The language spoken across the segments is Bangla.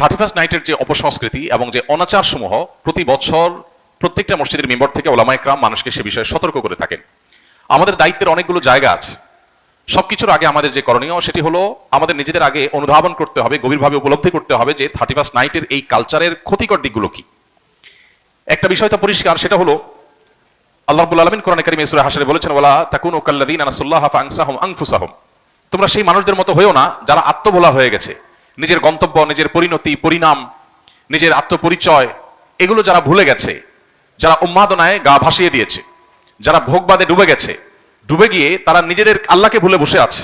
থার্টি ফার্স্ট নাইটের যে অপসংস্কৃতি এবং যে অনাচার সমূহ প্রতি বছর প্রত্যেকটা মসজিদের মেম্বার থেকে ওলামাইকরাম মানুষকে সে বিষয়ে সতর্ক করে থাকেন। আমাদের দায়িত্বের অনেকগুলো জায়গা আছে। সবকিছুর আগে আমাদের যে করণীয় সেটি হলো আমাদের নিজেদের আগে অনুধাবন করতে হবে, গভীরভাবে উপলব্ধি করতে হবে যে থার্টি ফার্স্ট নাইটের এই কালচারের ক্ষতিকর দিকগুলো কি। একটা বিষয় তো পরিষ্কার, সেটা হলো আল্লাহ রাব্বুল আলামিন কোরআনে কারিমে সূরা হাশরে বলেছেন, ওয়ালা তাকুনু কাল্লাযিনা নাসাল্লাহা ফাআনসাহুম আনফুসাহুম। তোমরা সেই মানুষদের মতো হয়েও না যারা আত্মভোলা হয়ে গেছে। নিজের গন্তব্য, নিজের পরিণতি, পরিণাম, নিজের আত্মপরিচয়, এগুলো যারা ভুলে গেছে, যারা উন্মাদনায় গা ভাসিয়ে দিয়েছে, যারা ভোগবাদে ডুবে গেছে, ডুবে গিয়ে তারা নিজেদের আল্লাহকে ভুলে বসে আছে।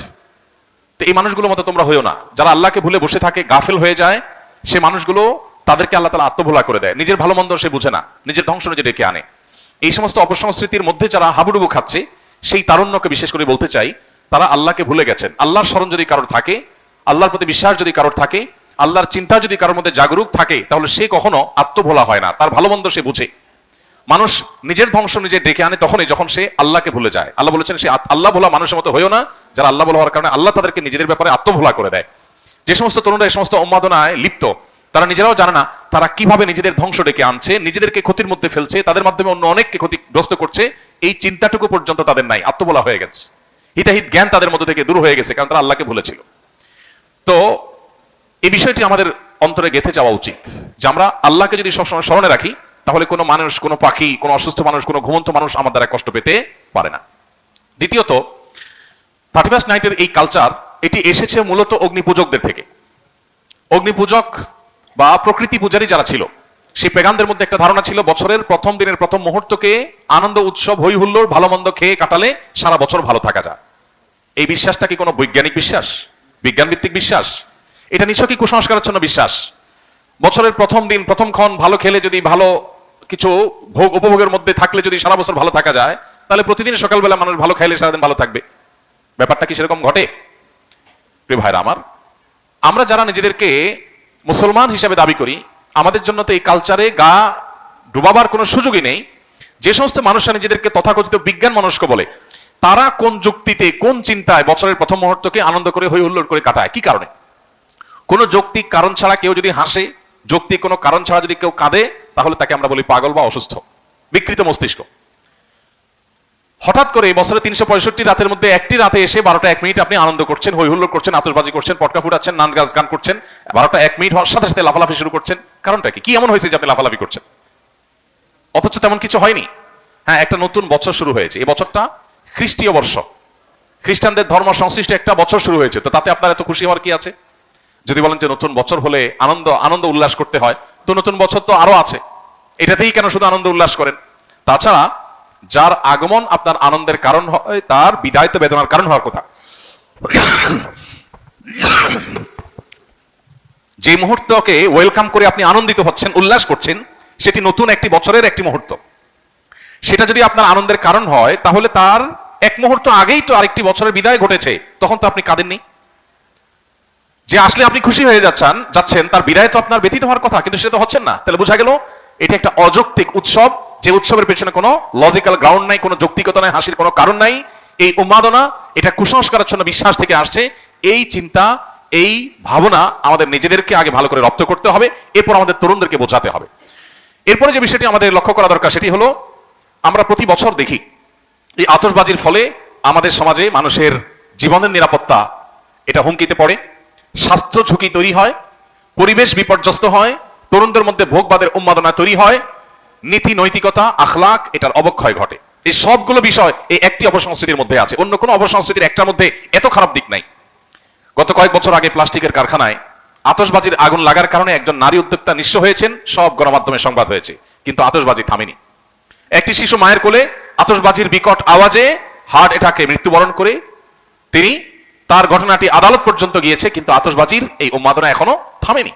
তো এই মানুষগুলোর মতো তোমরা হয়েও না। যারা আল্লাহকে ভুলে বসে থাকে, গাফেল হয়ে যায়, সে মানুষগুলো তাদেরকে আল্লাহ তালা আত্মভোলা করে দেয়। নিজের ভালো মন্দ সে বুঝে না, নিজের ধ্বংস নিজে ডেকে আনে। এই সমস্ত অপসংস্কৃতির মধ্যে যারা হাবুডুবু খাচ্ছে, সেই তারুণ্যকে বিশেষ করে বলতে চাই, তারা আল্লাহকে ভুলে গেছেন। আল্লাহর স্মরণ যদি কারোর থাকে আল্লাহর প্রতি বিশ্বাস যদি কারোর থাকে, আল্লাহর চিন্তা যদি কারোর মধ্যে জাগরুক থাকে, তাহলে সে কখনো আত্মভোলা হয় না, তার ভালো মন্দ সে বুঝে। মানুষ নিজের ধ্বংস নিজে ডেকে আনে তখনই যখন সে আল্লাহকে ভুলে যায়। আল্লাহ বলেছেন, সে আল্লাহ ভোলা মানুষের মতো হয়েও না, যারা আল্লাহ ভোলা হওয়ার কারণে আল্লাহ তাদেরকে নিজেদের ব্যাপারে আত্মভোলা করে দেয়। যে সমস্ত তরুণরা এই সমস্ত উন্মাদনায় লিপ্ত, তারা নিজেরাও জানে না তারা কীভাবে নিজেদের ধ্বংস ডেকে আনছে, নিজেদেরকে ক্ষতির মধ্যে ফেলছে, তাদের মাধ্যমে অন্য অনেককে ক্ষতিগ্রস্ত করছে, এই চিন্তাটুকু পর্যন্ত তাদের নাই আত্মবলা হয়ে গেছে। হিতাহিত জ্ঞান তাদের মধ্যে থেকে দূর হয়ে গেছে, কারণ তারা আল্লাহকে ভুলেছিল। তো এই বিষয়টি আমাদের অন্তরে গেঁথে যাওয়া উচিত যে আমরা আল্লাহকে যদি সবসময় স্মরণে রাখি, তাহলে কোনো মানুষ, কোনো পাখি, কোনো অসুস্থ মানুষ, কোনো ঘুমন্ত মানুষ আমার দ্বারা কষ্ট পেতে পারে না। দ্বিতীয়ত থার্টি ফার্স্ট নাইটের এই কালচার এটি এসেছে মূলত অগ্নিপূজকদের থেকে। অগ্নিপূজক বা প্রকৃতি পূজারী যারা ছিল, সেই পেগানদের মধ্যে একটা ধারণা ছিল, বছরের প্রথম দিনের প্রথম মুহূর্তকে আনন্দ, উৎসব হই হুল্লোড় ভালো মন্দ খেয়ে কাটালে সারা বছর ভালো থাকা যায়। এই বিশ্বাসটা কি কোনো বৈজ্ঞানিক বিশ্বাস? বিজ্ঞান ভিত্তিক বিশ্বাস। এটা নিছকই কুসংস্কারাচ্ছন্ন বিশ্বাস? বছরের প্রথম দিন, প্রথম ক্ষণ ভালো খেলে যদি ভালো কিছু ভোগ উপভোগের মধ্যে থাকলে যদি সারা বছর ভালো থাকা যায়, তাহলে প্রতিদিন সকালবেলা মানুষ ভালো খাইলে সারাদিন ভালো থাকবে। ব্যাপারটা কি সেরকম ঘটে? প্রিয় ভাইরা আমার, আমরা যারা নিজেদেরকে মুসলমান হিসাবে দাবি করি, আমাদের জন্য তো এই কালচারে গা ডুবাবার কোনো সুযোগই নেই। যে সমস্ত মানুষরা নিজেদেরকে তথাকথিত বিজ্ঞান মনস্ক বলে তারা কোন যুক্তিতে, কোন চিন্তায় বছরের প্রথম মুহূর্তকে আনন্দ করে হই হুল্লোড় করে কাটায়? কি কারণে? কোনো যৌক্তিক কারণ ছাড়া কেউ যদি হাসে, যৌক্তিক কোনো কারণ ছাড়া যদি কেউ কাঁদে, তাহলে তাকে আমরা বলি পাগল বা অসুস্থ, বিকৃত মস্তিষ্ক। হঠাৎ করে বছরে তিনশো পঁয়ষট্টি রাতের মধ্যে একটি রাতে এসে বারোটা এক মিনিট আপনি আনন্দ করছেন হই হুল্লোড় করছেন আতসবাজি করছেন, পটকা ফুটাচ্ছেন নান গাছ গান করছেন, বারোটা এক মিনিট হওয়ার সাথে সাথে লাফালাফি শুরু করছেন। কারণটা কি এমন হয়েছে যে আপনি লাফালাফি করছেন? অথচ তেমন কিছু হয়নি। হ্যাঁ একটা নতুন বছর শুরু হয়েছে। এই বছরটা খ্রিস্টীয় বর্ষ। খ্রিস্টানদের ধর্ম সংশ্লিষ্ট একটা বছর শুরু হয়েছে, তো তাতে আপনার এত খুশি হওয়ার কি আছে? যদি বলেন যে নতুন বছর হলে আনন্দ আনন্দ উল্লাস করতে হয়, তো নতুন বছর তো আরও আছে। এটাতেই কেন শুধু আনন্দ উল্লাস করেন? তাছাড়া যার আগমন আপনার আনন্দের কারণ হয়, তার বিদায় তো বেদনার কারণ হওয়ার কথা। যে মুহূর্তকে ওয়েলকাম করে আপনি আনন্দিত হচ্ছেন, উল্লাস করছেন, সেটি নতুন একটি বছরের একটি মুহূর্ত। সেটা যদি আপনার আনন্দের কারণ হয়, তাহলে তার এক মুহূর্ত আগেই তো আরেকটি বছরের বিদায় ঘটেছে, তখন তো আপনি কাঁদেননি? যে আসলে আপনি খুশি হয়ে যাচ্ছেন যাচ্ছেন, তার বিদায় তো আপনার ব্যতীত হওয়ার কথা, কিন্তু সেটা তো হচ্ছেন না। তাহলে বোঝা গেল, এটা একটা অযৌক্তিক উৎসব, যে উৎসবের পেছনে কোনো লজিক্যাল গ্রাউন্ড নাই, কোনো যৌক্তিকতা নাই, হাসির কোনো কারণ নাই। এই উন্মাদনা, এটা কুসংস্কারের জন্য বিশ্বাস থেকে আসছে। এই চিন্তা, এই ভাবনা আমাদের নিজেদেরকে আগে ভালো করে রপ্ত করতে হবে, এরপর আমাদের তরুণদেরকে বোঝাতে হবে। এরপরে যে বিষয়টি আমাদের লক্ষ্য করা দরকার, সেটি হলো, আমরা প্রতি বছর দেখি এই আতশবাজির ফলে আমাদের সমাজে মানুষের জীবনের নিরাপত্তা এটা হুমকিতে পড়ে, স্বাস্থ্য ঝুঁকি তৈরি হয়, পরিবেশ বিপর্যস্ত হয়, তরুণদের মধ্যে ভোগবাদের উন্মাদনা তৈরি হয়, নীতি, নৈতিকতা, আখলাক এটার অবক্ষয় ঘটে। এই সবগুলো বিষয় এই একটি অপসংস্কৃতির মধ্যে আছে। অন্য কোনো অপসংস্কৃতির একটার মধ্যে এত খারাপ দিক নাই। গত কয়েক বছর আগে প্লাস্টিকের কারখানায় আতশবাজির আগুন লাগার কারণে একজন নারী উদ্যোক্তা নিঃস্ব হয়েছেন, সব গণমাধ্যমে সংবাদ হয়েছে, কিন্তু আতশবাজি থামেনি। একটি শিশু মায়ের কোলে আতশবাজির বিকট আওয়াজে হার্ট এটাকে মৃত্যুবরণ করে তিনি তার ঘটনাটি আদালত পর্যন্ত গিয়েছে, কিন্তু আতসবাজির এই উন্মাদনা এখনও থামেনি।